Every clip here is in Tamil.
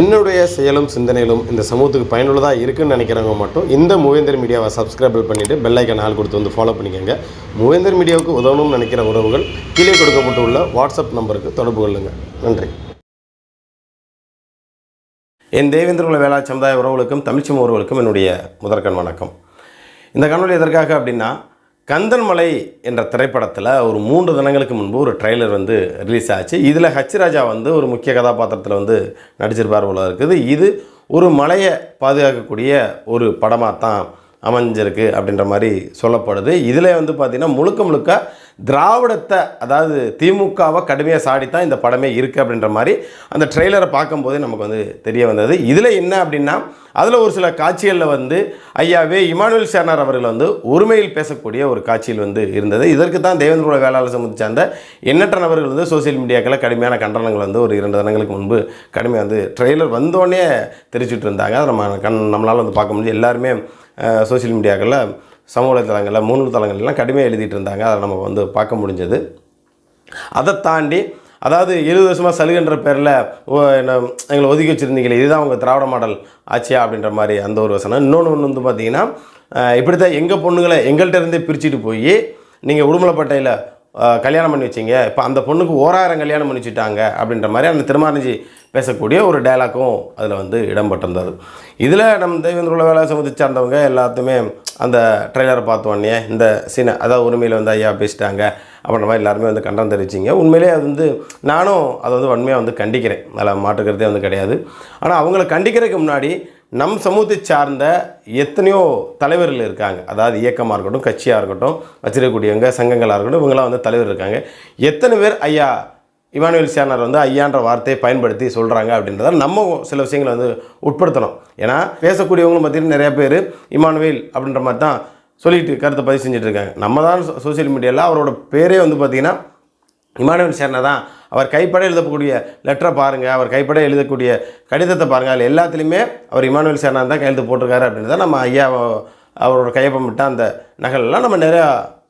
என்னுடைய செயலும் சிந்தனையிலும் இந்த சமூகத்துக்கு பயனுள்ளதாக இருக்குன்னு நினைக்கிறவங்க மட்டும் இந்த மூவேந்தர் மீடியாவை சப்ஸ்கிரைப் பண்ணிவிட்டு பெல்லைக்கன் ஆள் கொடுத்து வந்து ஃபாலோ பண்ணிக்கோங்க. மூவேந்தர் மீடியாவுக்கு உதவணும்னு நினைக்கிற உறவுகள் கீழே கொடுக்கப்பட்டுள்ள வாட்ஸ்அப் நம்பருக்கு தொடர்பு கொள்ளுங்கள் நன்றி. என் தேவேந்திரகுல வேளா சமுதாய உறவுகளுக்கும் தமிழ்ச்சி உறவுகளுக்கும் என்னுடைய முதற்கண் வணக்கம். இந்த காணொலி எதற்காக அப்படின்னா கந்தன்மலை என்ற திரைப்படத்தில் ஒரு மூன்று தினங்களுக்கு முன்பு ஒரு ட்ரெய்லர் வந்து ரிலீஸ் ஆச்சு. இதில் ஹச் ராஜா வந்து ஒரு முக்கிய கதாபாத்திரத்தில் வந்து நடிச்சிருப்பார் போல இருக்குது. இது ஒரு மலையை பாதுகாக்கக்கூடிய ஒரு படமாக தான் அமைஞ்சிருக்கு அப்படின்ற மாதிரி சொல்லப்படுது. இதில் வந்து பார்த்திங்கன்னா முழுக்க முழுக்க திராவிடத்தை அதாவது திமுகவை கடுமையாக சாடித்தான் இந்த படமே இருக்குது அப்படின்ற மாதிரி அந்த ட்ரெய்லரை பார்க்கும்போதே நமக்கு வந்து தெரிய வந்தது. இதில் என்ன அப்படின்னா அதில் ஒரு சில காட்சிகளில் வந்து ஐயாவே இமானுவேல் சேர்னார் அவர்கள் வந்து ஒருமையில் பேசக்கூடிய ஒரு காட்சியில் வந்து இருந்தது. இதற்கு தான் தேவேந்திர வேளாளர் சமூகத்தை சார்ந்த எண்ணற்ற நபர்கள் வந்து சோசியல் மீடியாக்களில் கடுமையான கண்டனங்கள் வந்து ஒரு இரண்டு தினங்களுக்கு முன்பு கடுமையாக வந்து ட்ரெய்லர் வந்தோடனே தெரிவிச்சுட்டு இருந்தாங்க. அதை நம்ம கண் நம்மளால் வந்து பார்க்க முடியும் எல்லாருமே சோசியல் மீடியாக்களில் சமூக வலைத்தளங்களில் மூணு தளங்கள்லாம் கடுமையாக எழுதிட்டு இருந்தாங்க. அதை நம்ம வந்து பார்க்க முடிஞ்சது. அதை தாண்டி அதாவது இருபது வருஷமாக சலுகைன்ற பேரில் ஓ என்ன எங்களை ஒதுக்கி வச்சுருந்தீங்களே இதுதான் உங்கள் திராவிட மாடல் ஆச்சியா அப்படின்ற மாதிரி அந்த ஒரு வசனம். இன்னொன்று ஒன்று வந்து பார்த்தீங்கன்னா இப்படி தான் எங்கள் பொண்ணுங்களை எங்கள்கிட்ட இருந்தே பிரிச்சுட்டு போய் நீங்கள் உடுமலைப்பட்டையில் கல்யாணம் பண்ணி வச்சீங்க. இப்போ அந்த பொண்ணுக்கு ஓராயிரம் கல்யாணம் பண்ணி வச்சுட்டாங்க அப்படின்ற மாதிரி அந்த திருமாரஞ்சி பேசக்கூடிய ஒரு டைலாக்கும் அதில் வந்து இடம்பெற்றிருந்தது. இதில் நம்ம தெய்வேந்திர வேலை சமூகத்தை சார்ந்தவங்க எல்லாத்துமே அந்த ட்ரெய்லரை பார்த்த இந்த சீனை அதாவது உரிமையில் வந்து ஐயா பேசிட்டாங்க அப்படின்ற மாதிரி எல்லாருமே வந்து கண்டம் தெரிவிச்சிங்க. உண்மையிலே அது வந்து நானும் அதை வந்து வன்மையாக வந்து கண்டிக்கிறேன். அதில் மாற்றுக்கிறதே வந்து கிடையாது. ஆனால் அவங்கள கண்டிக்கிறதுக்கு முன்னாடி நம் சமூகத்தை சார்ந்த எத்தனையோ தலைவர்கள் இருக்காங்க. அதாவது இயக்கமாக இருக்கட்டும் கட்சியாக இருக்கட்டும் வச்சிருக்கக்கூடியவங்க சங்கங்களாக இருக்கட்டும் இவங்களாம் வந்து தலைவர் இருக்காங்க. எத்தனை பேர் ஐயா இமானுவேல் சேனார் வந்து ஐயான்ற வார்த்தையை பயன்படுத்தி சொல்கிறாங்க அப்படின்றத நம்ம சில விஷயங்களை வந்து உட்படுத்தணும். ஏன்னா பேசக்கூடியவங்களும் பார்த்தீங்கன்னா நிறைய பேர் இமானுவேல் அப்படின்ற மாதிரி தான் சொல்லிட்டு கருத்தை பதிவு செஞ்சுட்டு இருக்காங்க. நம்ம தான் சோசியல் மீடியாவில் அவரோட பேரே வந்து பார்த்திங்கன்னா இமானுவேல் சேர்னா தான் அவர் கைப்பட எழுதக்கூடிய லெட்டரை பாருங்கள் அவர் கைப்பட எழுதக்கூடிய கடிதத்தை பாருங்கள் அதில் எல்லாத்துலேயுமே அவர் இமானுவேல் சேனான் தான் கையெழுத்து போட்டிருக்காரு தான் நம்ம ஐயா அவரோட கையொப்பமிட்ட அந்த நகலெல்லாம் நம்ம நிறையா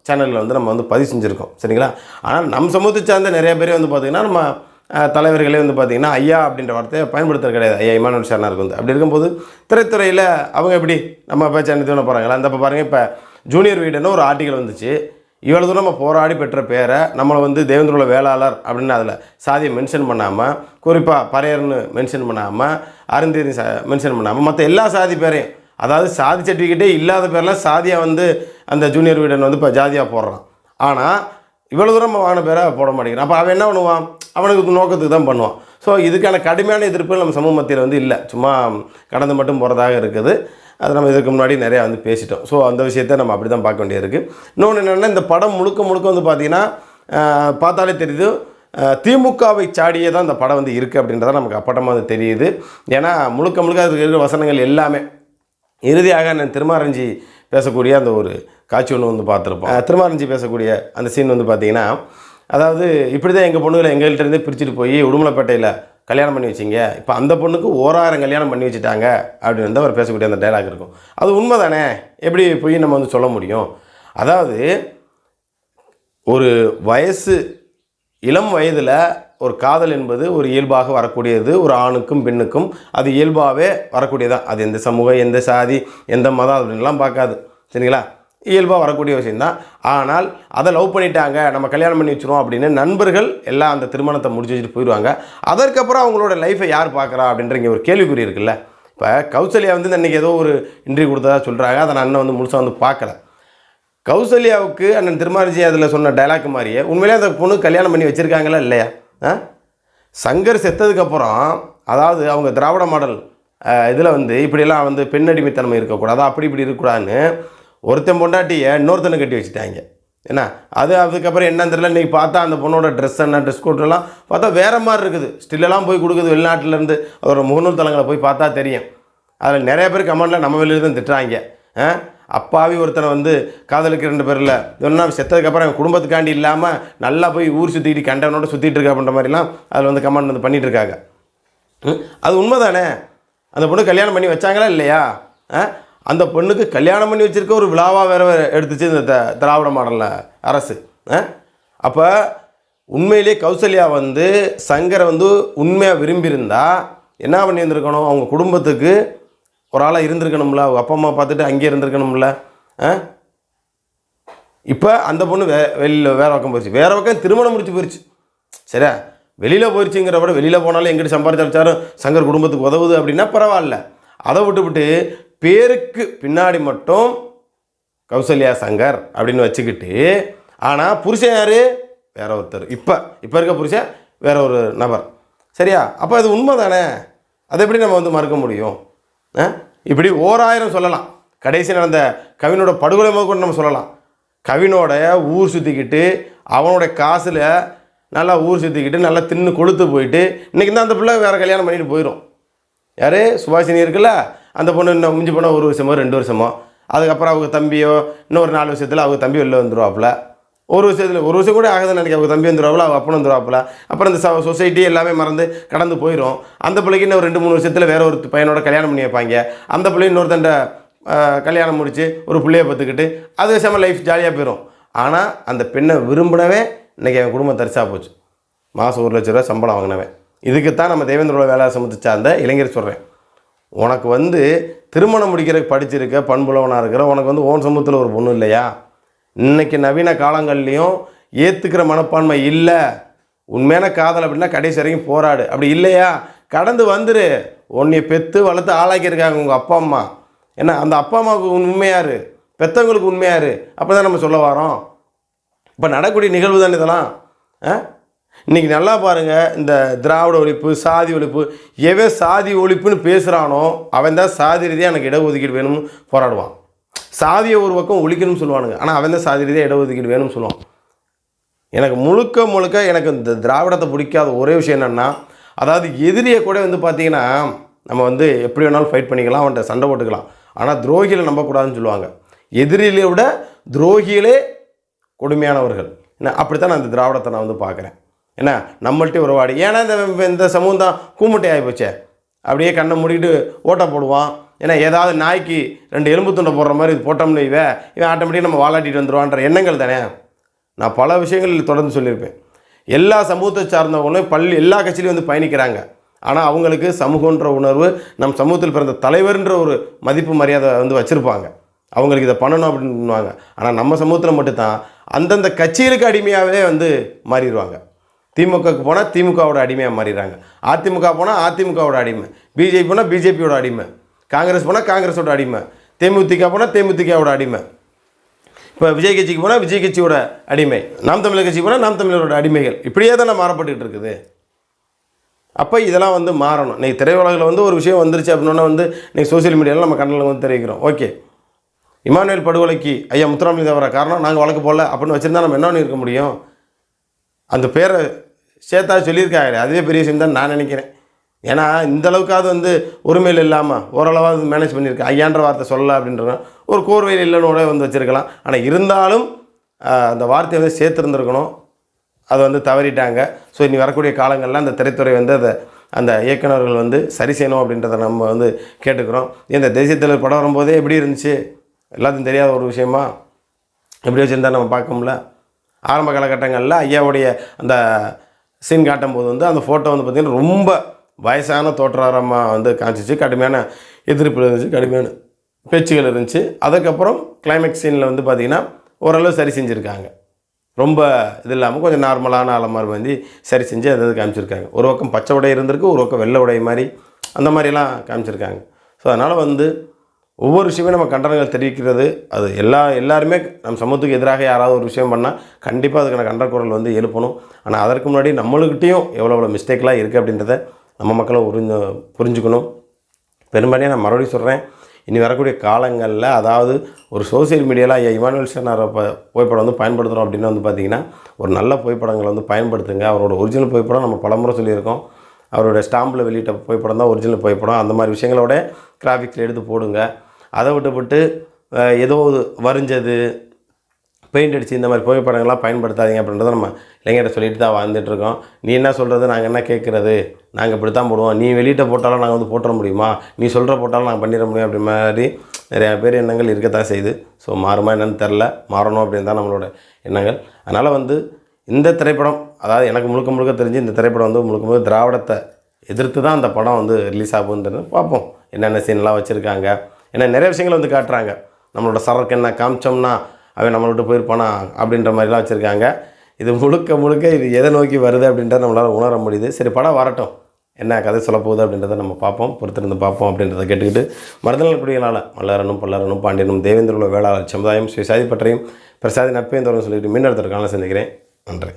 சேனலில் வந்து நம்ம வந்து பதிவு செஞ்சுருக்கோம். சரிங்களா? ஆனால் நம் சமூகத்தை சார்ந்த நிறைய பேர் வந்து பார்த்திங்கன்னா நம்ம தலைவர்களே வந்து பார்த்திங்கன்னா ஐயா அப்படின்ற வார்த்தையை பயன்படுத்துறது கிடையாது. ஐயா இமானுவல் சேர்னாருக்கு வந்து. அப்படி இருக்கும்போது திரைத்துறையில் அவங்க எப்படி நம்ம பேச்சு என்ன போகிறாங்களா அந்த இப்போ பாருங்கள் இப்போ ஜூனியர் வீடுன்னு ஒரு ஆர்டிக்கல் வந்துச்சு. இவ்வளோ தூரம் நம்ம போராடி பெற்ற பேரை நம்மளை வந்து தேவேந்திரோட வேளாளர் அப்படின்னு அதில் சாதியை மென்ஷன் பண்ணாமல் குறிப்பாக பறையர்னு மென்ஷன் பண்ணாமல் அருந்தேரி சா மென்ஷன் பண்ணாமல் மற்ற எல்லா சாதி பேரையும் அதாவது சாதி சர்டிஃபிகேட்டே இல்லாத பேரெலாம் சாதியாக வந்து அந்த ஜூனியர் வீடன் வந்து இப்போ ஜாதியாக போடுறான். ஆனால் இவ்வளோ தூரம் வாங்கின பேரை போட மாட்டேங்கிறான். அப்போ அவன் என்ன பண்ணுவான்? அவனுக்கு நோக்கத்துக்கு தான் பண்ணுவான். ஸோ இதுக்கான கடுமையான எதிர்ப்பு நம்ம சமூக மத்தியில் வந்து இல்லை. சும்மா கடந்து மட்டும் போகிறதாக இருக்குது. அது நம்ம இதுக்கு முன்னாடி நிறையா வந்து பேசிட்டோம். ஸோ அந்த விஷயத்தை நம்ம அப்படி தான் பார்க்க வேண்டியது இருக்குது இன்னொன்று என்னென்னா இந்த படம் முழுக்க முழுக்க வந்து பார்த்திங்கன்னா பார்த்தாலே தெரியுது திமுகவை சாடியே தான் இந்த படம் வந்து இருக்குது அப்படின்றத நமக்கு அப்பட்டமாக வந்து தெரியுது. ஏன்னா முழுக்க முழுக்க அதுக்கு இருக்கிற வசனங்கள் எல்லாமே இறுதியாக நான் திருமாரஞ்சி பேசக்கூடிய அந்த ஒரு காட்சி ஒன்று வந்து பார்த்துருப்போம். திருமாரஞ்சி பேசக்கூடிய அந்த சீன் வந்து பார்த்திங்கன்னா அதாவது இப்படி தான் எங்கள் பொண்ணுகளை எங்கள்கிட்ட இருந்தே பிரிச்சுட்டு போய் உடுமலைப்பேட்டையில் கல்யாணம் பண்ணி வச்சிங்க. இப்போ அந்த பொண்ணுக்கு ஓராயிரம் கல்யாணம் பண்ணி வச்சுட்டாங்க அப்படின்னு அவர் பேசக்கூடிய அந்த டைலாக் இருக்கும். அது உண்மை தானே எப்படி போய் நம்ம வந்து சொல்ல முடியும்? அதாவது ஒரு வயசு இளம் வயதில் ஒரு காதல் என்பது ஒரு இயல்பாக வரக்கூடியது ஒரு ஆணுக்கும் பெண்ணுக்கும் அது இயல்பாகவே வரக்கூடியதான் அது எந்த சமூகம் எந்த சாதி எந்த மதம் அப்படின்லாம் பார்க்காது. சரிங்களா? இயல்பாக வரக்கூடிய விஷயம்தான். ஆனால் அதை லவ் பண்ணிட்டாங்க நம்ம கல்யாணம் பண்ணி வச்சிருவோம் அப்படின்னு நண்பர்கள் எல்லாம் அந்த திருமணத்தை முடிச்சு வச்சுட்டு போயிடுவாங்க. அதற்கப்புறம் அவங்களோட லைஃப்பை யார் பார்க்குறா அப்படின்ற இங்கே ஒரு கேள்விக்குறி இருக்குல்ல. இப்போ கௌசல்யா வந்து இன்றைக்கி ஏதோ ஒரு இன்டர்வியூ கொடுத்ததா சொல்கிறாங்க அதை நான் அண்ணன் வந்து முழுசாக வந்து பார்க்கல. கௌசல்யாவுக்கு அண்ணன் திருமாரிஜி அதில் சொன்ன டைலாக் மாதிரியே உண்மையிலே அந்த பொண்ணு கல்யாணம் பண்ணி வச்சுருக்காங்களா இல்லையா? ஆ? சங்கர் செத்ததுக்கப்புறம் அதாவது அவங்க திராவிட மாடல் இதில் வந்து இப்படியெல்லாம் வந்து பெண்ணடிமைத்தன்மை இருக்கக்கூடாது அப்படி இப்படி இருக்கக்கூடாதுன்னு ஒருத்தன் பொண்டாட்டியை இன்னொருத்தனை கட்டி வச்சுட்டாங்க. என்ன? அது அதுக்கப்புறம் என்னன்னு தெரியல. இன்றைக்கி பார்த்தா அந்த பொண்ணோட ட்ரெஸ் என்ன ட்ரெஸ் கோட்டெல்லாம் பார்த்தா வேறு மாதிரி இருக்குது. ஸ்டில்லெல்லாம் போய் கொடுக்குது வெளிநாட்டிலேருந்து. அதோட முகநூல் தளங்களை போய் பார்த்தா தெரியும். அதில் நிறைய பேர் கமெண்டில் நம்ம வெளியில் தான் திட்டுறாங்க. ஆ? அப்பாவி ஒருத்தனை வந்து காதலுக்கு ரெண்டு பேரில். ஒன்றா செத்ததுக்கப்புறம் என் குடும்பத்துக்காண்டி இல்லாமல் நல்லா போய் ஊர் சுற்றிக்கிட்டு கண்டவனோட சுற்றிட்டு இருக்கா அப்படின்ற மாதிரிலாம் அதில் வந்து கமெண்ட் வந்து பண்ணிகிட்ருக்காங்க அது உண்மை தானே அந்த பொண்ணு கல்யாணம் பண்ணி வச்சாங்களா இல்லையா? ஆ? அந்த பொண்ணுக்கு கல்யாணம் பண்ணி வச்சிருக்க ஒரு விழாவாக வேறு வேறு எடுத்துச்சு இந்த த- திராவிட மாடலில் அரசு. அப்போ உண்மையிலே கௌசல்யா வந்து சங்கரை வந்து உண்மையாக விரும்பியிருந்தா என்ன பண்ணியிருந்திருக்கணும்? அவங்க குடும்பத்துக்கு ஒரு ஆளாக இருந்திருக்கணும்ல. அவங்க அப்பா அம்மா பார்த்துட்டு அங்கேயே இருந்திருக்கணும்ல. ஆ? இப்போ அந்த பொண்ணு வே வெளியில் வேறு பக்கம் போயிடுச்சு வேறு பக்கம் திருமணம் முடிச்சு போயிடுச்சு சரியா? வெளியில் போயிடுச்சுங்கிற விட வெளியில் போனாலும் எங்கிட்ட சம்பாதிச்சாலும் சங்கர் குடும்பத்துக்கு உதவுது அப்படின்னா பரவாயில்ல. அதை விட்டுவிட்டு பேருக்கு பின்னாடி மட்டும் கௌசல்யா சங்கர் அப்படின்னு வச்சுக்கிட்டு ஆனால் புருஷன் யார்? வேற ஒருத்தர். இப்போ இப்போ இருக்க புருஷன் வேற ஒரு நபர். சரியா? அப்போ அது உண்மை தானே அதை எப்படி நம்ம வந்து மறுக்க முடியும்? ஆ? இப்படி ஓராயிரம் சொல்லலாம். கடைசி நடந்த கவினோட படுகொலை முதற்கொண்டு நம்ம சொல்லலாம். கவினோட ஊர் சுற்றிக்கிட்டு அவனோட காசில் நல்லா ஊர் சுற்றிக்கிட்டு நல்லா தின்னு கொளுத்து போயிட்டு இன்றைக்கி தான் அந்த பிள்ளை வேறு கல்யாணம் பண்ணிட்டு போயிடும் யார்? சுபாஷினி இருக்குல்ல? அந்த பொண்ணு இன்னும் முடிஞ்சு போனால் ஒரு வருஷமோ ரெண்டு வருஷமோ. அதுக்கப்புறம் அவங்க தம்பியோ இன்னொரு நாலு வருஷத்தில் அவங்க தம்பி வெளில வந்துருவாப்புல. ஒரு வருஷத்தில் ஒரு வருஷம் கூட ஆகுதுன்னு நினைக்க அவங்க தம்பி வந்துடுவாப்புல அவங்க அப்பனும் வந்துருவாப்புல. அப்புறம் இந்த ச சொசைட்டி எல்லாமே மறந்து கடந்து போயிடும் அந்த பிள்ளைக்கு இன்னும் ஒரு ரெண்டு மூணு வருஷத்தில் வேற ஒரு பையனோட கல்யாணம் பண்ணி வைப்பாங்க. அந்த பிள்ளை இன்னொருத்தண்ட கல்யாணம் முடித்து ஒரு பிள்ளையை பார்த்துக்கிட்டு அது விஷயமாக லைஃப் ஜாலியாக போயிடும் ஆனால் அந்த பெண்ணை விரும்பினவே இன்றைக்கி என் குடும்பம் தரிசாக போச்சு. மாதம் ஒரு லட்ச ரூபா சம்பளம் வாங்கினவன். இதுக்குத்தான் நம்ம தேவேந்திரோட வேலை சமத்து சார்ந்த இளைஞர் சொல்கிறேன் உனக்கு வந்து திருமணம் முடிக்கிறதுக்கு படிச்சிருக்க பண்புலவனாக இருக்கிற உனக்கு வந்து ஓன் சமூகத்தில் ஒரு பொண்ணு இல்லையா? இன்னைக்கு நவீன காலங்கள்லேயும் ஏற்றுக்கிற மனப்பான்மை இல்லை. உண்மையான காதல் அப்படின்னா கடைசி வரைக்கும் போராடு. அப்படி இல்லையா? கடந்து வந்துரு. உன்னை பெற்று வளர்த்து ஆளாக்கியிருக்காங்க உங்கள் அப்பா அம்மா. ஏன்னா அந்த அப்பா அம்மாவுக்கு உண்மையாரு பெற்றவங்களுக்கு உண்மையாரு அப்போ தான் நம்ம சொல்ல வரோம். இப்போ நடக்கூடிய நிகழ்வு தானே இதெல்லாம் இன்றைக்கி இன்னைக்கு நல்லா பாருங்கள் இந்த திராவிட ஒழிப்பு சாதி ஒழிப்பு எவன் சாதி ஒழிப்புன்னு பேசுகிறானோ அவன் தான் சாதி ரீதியாக எனக்கு இடஒதுக்கீடு வேணும்னு போராடுவான். சாதியை ஒரு பக்கம் ஒழிக்கணும்னு சொல்லுவானுங்க ஆனால் அவன் தான் சாதி ரீதியாக இடஒதுக்கீடு வேணும்னு சொல்லுவான். எனக்கு முழுக்க முழுக்க எனக்கு இந்த திராவிடத்தை பிடிக்காத ஒரே விஷயம் என்னென்னா அதாவது எதிரியை கூட வந்து பார்த்திங்கன்னா நம்ம வந்து எப்படி வேணாலும் ஃபைட் பண்ணிக்கலாம் அவன்கிட்ட சண்டை போட்டுக்கலாம். ஆனால் துரோகியில் நம்பக்கூடாதுன்னு சொல்லுவாங்க. எதிரியிலே விட துரோகியிலே கொடுமையானவர்கள். அப்படித்தான் நான் இந்த திராவிடத்தை நான் வந்து பார்க்குறேன். என்ன? நம்மள்ட்டே உறவாடி ஏன்னா இந்த இந்த சமூகம் தான் கூமுட்டை ஆகிப்போச்சே அப்படியே கண்ணை மூடிக்கிட்டு ஓட்டை போடுவான். ஏன்னா ஏதாவது நாய்க்கு ரெண்டு எலும்பு துண்டை போடுற மாதிரி இது போட்டோம்னு இவன் இவன் ஆட்டோமேட்டிக்காக நம்ம வாலாட்டிட்டு வந்துடுவான்ற எண்ணங்கள் தானே? நான் பல விஷயங்கள் தொடர்ந்து சொல்லியிருப்பேன். எல்லா சமூகத்தை சார்ந்தவங்களும் பள்ளி எல்லா கட்சியிலையும் வந்து பயணிக்கிறாங்க. ஆனால் அவங்களுக்கு சமூகன்ற உணர்வு நம் சமூகத்தில் பிறந்த தலைவர்ன்ற ஒரு மதிப்பு மரியாதை வந்து வச்சுருப்பாங்க. அவங்களுக்கு இதை பண்ணணும் அப்படின்னுவாங்க ஆனால் நம்ம சமூகத்தில் மட்டும்தான். அந்தந்த கட்சிகளுக்கு அடிமையாகவே வந்து மாறிடுவாங்க. திமுகவுக்கு போனால் திமுகவோட அடிமையாக மாறிடுறாங்க. அதிமுக போனால் அதிமுகவோட அடிமை. பிஜேபி போனால் பிஜேபியோட அடிமை. காங்கிரஸ் போனால் காங்கிரஸோட அடிமை. தேமுதிக போனால் தேமுதிகவோட அடிமை. இப்போ விஜய் கட்சிக்கு போனால் விஜய் கட்சியோட அடிமை. நாம் தமிழர் கட்சிக்கு போனால் நாம் தமிழரோட அடிமைகள். இப்படியே தானே மாறப்பட்டுக்கிட்டு இருக்குது. அப்போ இதெல்லாம் வந்து மாறணும். இன்றைக்கி திரையுலகில் வந்து ஒரு விஷயம் வந்துருச்சு அப்படின்னா வந்து இன்றைக்கி சோஷியல் மீடியாவில் நம்ம கண்ணில் வந்து தெரிவிக்கிறோம். ஓகே. இமானுவேல் படுகொலைக்கு ஐயா முத்துராமலிங்க தவிர காரணம் நாங்கள் வழக்கு போடல அப்படின்னு வச்சுருந்தா நம்ம என்ன பண்ணியிருக்க முடியும்? அந்த பேரை சேர்த்தா சொல்லியிருக்காங்க அதுவே பெரிய விஷயம் தான் நான் நினைக்கிறேன். ஏன்னா இந்த அளவுக்காவது வந்து உரிமையில் இல்லாமல் ஓரளவாவது மேனேஜ் பண்ணியிருக்கேன் ஐயான்ற வார்த்தை சொல்லலை அப்படின்றனா ஒரு கோர்வையில் இல்லைன்னு வந்து வச்சுருக்கலாம். ஆனால் இருந்தாலும் அந்த வார்த்தையை வந்து சேர்த்துருந்துருக்கணும். அதை வந்து தவறிட்டாங்க. ஸோ இனி வரக்கூடிய காலங்களில் அந்த திரைத்துறை வந்து அதை அந்த இயக்குனர்கள் வந்து சரி செய்யணும் அப்படின்றத நம்ம வந்து கேட்டுக்கிறோம். இந்த தேசிய தலைவர் படம் வரும்போதே எப்படி இருந்துச்சு? எல்லாத்தையும் தெரியாத ஒரு விஷயமா? எப்படி வச்சுருந்தா நம்ம பார்க்கோம்ல ஆரம்ப காலகட்டங்களில் ஐயாவுடைய அந்த சீன் காட்டும்போது வந்து அந்த ஃபோட்டோ வந்து பார்த்திங்கன்னா ரொம்ப வயசான தோற்றாரமாக வந்து காமிச்சிச்சு. கடுமையான எதிர்ப்பு இருந்துச்சு கடுமையான பேச்சுகள் இருந்துச்சு. அதுக்கப்புறம் கிளைமேக்ஸ் சீனில் வந்து பார்த்திங்கன்னா ஓரளவு சரி செஞ்சுருக்காங்க. ரொம்ப இது இல்லாமல் கொஞ்சம் நார்மலான ஆள வந்து சரி செஞ்சு அந்த இது காமிச்சிருக்காங்க. ஒரு பக்கம் பச்சை உடை இருந்திருக்கு ஒரு பக்கம் வெள்ளை உடை மாதிரி அந்த மாதிரிலாம் காமிச்சிருக்காங்க. ஸோ அதனால் வந்து ஒவ்வொரு விஷயமே நம்ம கண்டனங்கள் தெரிவிக்கிறது. அது எல்லா எல்லாருமே நம்ம சமூகத்துக்கு எதிராக யாராவது ஒரு விஷயம் பண்ணால் கண்டிப்பாக அதுக்கான கண்டக்குரல் வந்து எழுப்பணும். ஆனால் அதற்கு முன்னாடி நம்மளுக்கிட்டேயும் எவ்வளோ எவ்வளோ மிஸ்டேக்லாம் இருக்குது அப்படின்றத நம்ம மக்களும் புரிஞ்சு புரிஞ்சுக்கணும். பெரும்பாலும் நான் மறுபடியும் சொல்கிறேன் இனி வரக்கூடிய காலங்களில் அதாவது ஒரு சோசியல் மீடியாவில் ஐயா இமானுவல் சேனாரை ப புகைப்படம் வந்து பயன்படுத்துகிறோம் அப்படின்னு வந்து பார்த்திங்கன்னா ஒரு நல்ல புகைப்படங்களை வந்து பயன்படுத்துங்க. அவரோட ஒரிஜினல் புகைப்படம் நம்ம பலமுறை சொல்லியிருக்கோம். அவரோட ஸ்டாம்பில் வெளியிட்ட புகைப்படம் தான் ஒரிஜினல் புகைப்படம். அந்த மாதிரி விஷயங்களோட கிராஃபிக்ஸில் எடுத்து போடுங்க. அதை விட்டுப்பட்டு ஏதோ வரைஞ்சது பெயிண்ட் அடித்து இந்த மாதிரி புகைப்படங்கள்லாம் பயன்படுத்தாதீங்க அப்படின்றத நம்ம இளைஞர்கிட்ட சொல்லிட்டு தான் வாழ்ந்துட்டுருக்கோம். நீ என்ன சொல்கிறது நாங்கள் என்ன கேட்குறது? நாங்கள் இப்படி தான் போடுவோம். நீ வெளியிட்ட போட்டாலும் நாங்கள் வந்து போட்டுற முடியுமா? நீ சொல்கிற போட்டாலும் நாங்கள் பண்ணிட முடியும் அப்படி மாதிரி நிறையா பேர் எண்ணங்கள் இருக்கத்தான் செய்யுது. ஸோ மாறுமா என்னென்னு தெரில. மாறணும் அப்படின்னு தான் நம்மளோட எண்ணங்கள். அதனால் வந்து இந்த திரைப்படம் அதாவது எனக்கு முழுக்க முழுக்க தெரிஞ்சு இந்த திரைப்படம் வந்து முழுக்க முழுக்க திராவிடத்தை எதிர்த்து தான் அந்த படம் வந்து ரிலீஸ் ஆகுதுன்றது பார்ப்போம். என்னென்ன சீன்லாம் வச்சுருக்காங்க. ஏன்னா நிறைய விஷயங்கள் வந்து காட்டுறாங்க. நம்மளோட சரக்கு என்ன காமிச்சோம்னா அவன் நம்மளை விட்டு போயிருப்பானா அப்படின்ற மாதிரிலாம் வச்சுருக்காங்க. இது முழுக்க முழுக்க இது எதை நோக்கி வருது அப்படின்றத நம்மளால் உணர முடியுது. சரி படம் வரட்டும். என்ன கதை சொல்ல போகுது அப்படின்றத நம்ம பார்ப்போம். பொறுத்திருந்து பார்ப்போம் அப்படின்றத கேட்டுக்கிட்டு மருதநல் குடிகளால் மல்லரனும் பல்லரனும் பாண்டியனும் தேவேந்திர உள்ள வேளாளர் சமுதாயம் சுயசாதி பற்றியும் பிரசாதி நட்பையும் சொல்லிட்டு மீன் அடுத்த காலம் சந்திக்கிறேன். நன்றி.